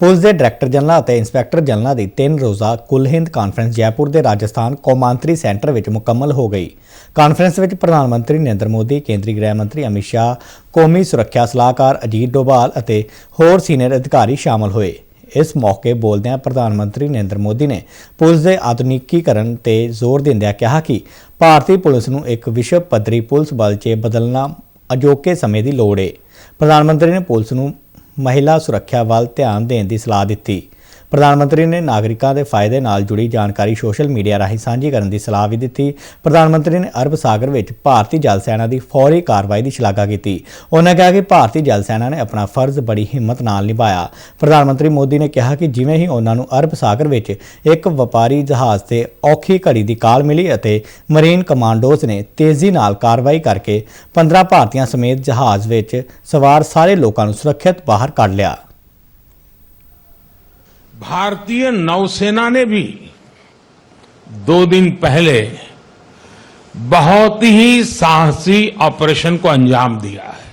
Police ਦੇ director general ਅਤੇ inspector general ਦੀ ਤਿੰਨ ਰੋਜ਼ਾ ਕੁੱਲ ਹਿੰਦ ਕਾਨਫਰੰਸ ਜੈਪੁਰ ਦੇ ਰਾਜਸਥਾਨ ਕੌਮਾਂਤਰੀ ਸੈਂਟਰ ਵਿੱਚ ਮੁਕੰਮਲ ਹੋ ਗਈ। ਕਾਨਫਰੰਸ ਵਿੱਚ ਪ੍ਰਧਾਨ ਮੰਤਰੀ ਨਰਿੰਦਰ ਮੋਦੀ, ਕੇਂਦਰੀ ਗ੍ਰਹਿ ਮੰਤਰੀ ਅਮਿਤ ਸ਼ਾਹ, ਕੌਮੀ ਸੁਰੱਖਿਆ ਸਲਾਹਕਾਰ ਅਜੀਤ ਡੋਭਾਲ ਅਤੇ ਹੋਰ ਸੀਨੀਅਰ ਅਧਿਕਾਰੀ ਸ਼ਾਮਲ ਹੋਏ। ਇਸ ਮੌਕੇ ਬੋਲਦਿਆਂ ਪ੍ਰਧਾਨ ਮੰਤਰੀ ਨਰਿੰਦਰ ਮੋਦੀ ਨੇ ਪੁਲਿਸ ਦੇ ਆਧੁਨਿਕੀਕਰਨ ਤੇ ਜ਼ੋਰ ਦਿੰਦਿਆਂ ਕਿਹਾ ਕਿ ਭਾਰਤੀ ਪੁਲਿਸ ਨੂੰ ਇੱਕ ਵਿਸ਼ਵ ਪੱਧਰੀ ਪੁਲਿਸ ਬਲ 'ਚ ਬਦਲਣਾ ਅਜੋਕੇ ਸਮੇਂ ਦੀ ਲੋੜ ਹੈ ਪ੍ਰਧਾਨ ਮੰਤਰੀ ਨੇ ਪੁਲਿਸ ਨੂੰ ਮਹਿਲਾ ਸੁਰੱਖਿਆ ਵੱਲ ਧਿਆਨ ਦੇਣ ਦੀ ਸਲਾਹ ਦਿੱਤੀ। ਪ੍ਰਧਾਨ ਮੰਤਰੀ ਨੇ ਨਾਗਰਿਕਾਂ ਦੇ ਫਾਇਦੇ ਨਾਲ ਜੁੜੀ ਜਾਣਕਾਰੀ ਸੋਸ਼ਲ ਮੀਡੀਆ ਰਾਹੀਂ ਸਾਂਝੀ ਕਰਨ ਦੀ ਸਲਾਹ ਵੀ ਦਿੱਤੀ। ਪ੍ਰਧਾਨ ਮੰਤਰੀ ਨੇ ਅਰਬ ਸਾਗਰ ਵਿੱਚ ਭਾਰਤੀ ਜਲ ਸੈਨਾ ਦੀ ਫੌਰੀ ਕਾਰਵਾਈ ਦੀ ਸ਼ਲਾਘਾ ਕੀਤੀ। ਉਹਨਾਂ ਕਿਹਾ ਕਿ ਭਾਰਤੀ ਜਲ ਸੈਨਾ ਨੇ ਆਪਣਾ ਫਰਜ਼ ਬੜੀ ਹਿੰਮਤ ਨਾਲ ਨਿਭਾਇਆ। ਪ੍ਰਧਾਨ ਮੰਤਰੀ ਮੋਦੀ ਨੇ ਕਿਹਾ ਕਿ ਜਿਵੇਂ ਹੀ ਉਹਨਾਂ ਨੂੰ ਅਰਬ ਸਾਗਰ ਵਿੱਚ ਇੱਕ ਵਪਾਰੀ ਜਹਾਜ਼ ਤੇ ਔਖੀ ਘੜੀ ਦੀ ਕਾਲ ਮਿਲੀ ਅਤੇ ਮਰੀਨ ਕਮਾਂਡੋਜ਼ ਨੇ ਤੇਜ਼ੀ ਨਾਲ ਕਾਰਵਾਈ ਕਰਕੇ 15 ਭਾਰਤੀਆਂ ਸਮੇਤ ਜਹਾਜ਼ ਵਿੱਚ ਸਵਾਰ ਸਾਰੇ ਲੋਕਾਂ ਨੂੰ ਸੁਰੱਖਿਅਤ ਬਾਹਰ ਕੱਢ ਲਿਆ। भारतीय नौसेना ने भी दो दिन पहले बहुत ही साहसी ऑपरेशन को अंजाम दिया है।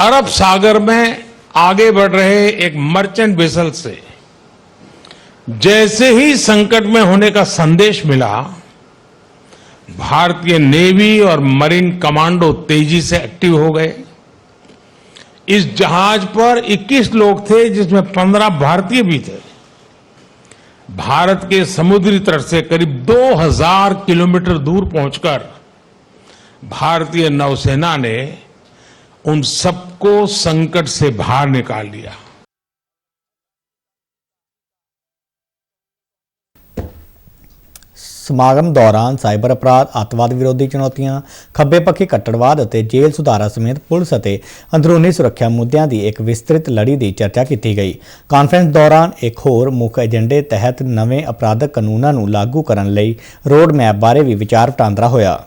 अरब सागर में आगे बढ़ रहे एक मर्चेंट वेसल से जैसे ही संकट में होने का संदेश मिला, भारतीय नेवी और मरीन कमांडो तेज़ी से एक्टिव हो गए। इस जहाज़ पर 21 लोग थे, जिसमें 15 भारतीय भी थे। भारत के समुद्री तट से करीब 2000 किलोमीटर दूर पहुंचकर भारतीय नौसेना ने उन सबको संकट से बाहर निकाल लिया। ਸਮਾਗਮ ਦੌਰਾਨ ਸਾਈਬਰ ਅਪਰਾਧ, ਅੱਤਵਾਦ ਵਿਰੋਧੀ ਚੁਣੌਤੀਆਂ, ਖੱਬੇ ਪੱਖੀ ਕੱਟੜਵਾਦ ਅਤੇ ਜੇਲ੍ਹ ਸੁਧਾਰਾਂ ਸਮੇਤ ਪੁਲਿਸ ਅਤੇ ਅੰਦਰੂਨੀ ਸੁਰੱਖਿਆ ਮੁੱਦਿਆਂ ਦੀ ਇੱਕ ਵਿਸਤ੍ਰਿਤ ਲੜੀ ਦੀ ਚਰਚਾ ਕੀਤੀ ਗਈ। ਕਾਨਫਰੰਸ ਦੌਰਾਨ ਇੱਕ ਹੋਰ ਮੁੱਖ ਏਜੰਡੇ ਤਹਿਤ ਨਵੇਂ ਅਪਰਾਧਕ ਕਾਨੂੰਨਾਂ ਨੂੰ ਲਾਗੂ ਕਰਨ ਲਈ ਰੋਡ ਮੈਪ ਬਾਰੇ ਵੀ ਵਿਚਾਰ ਵਟਾਂਦਰਾ ਹੋਇਆ।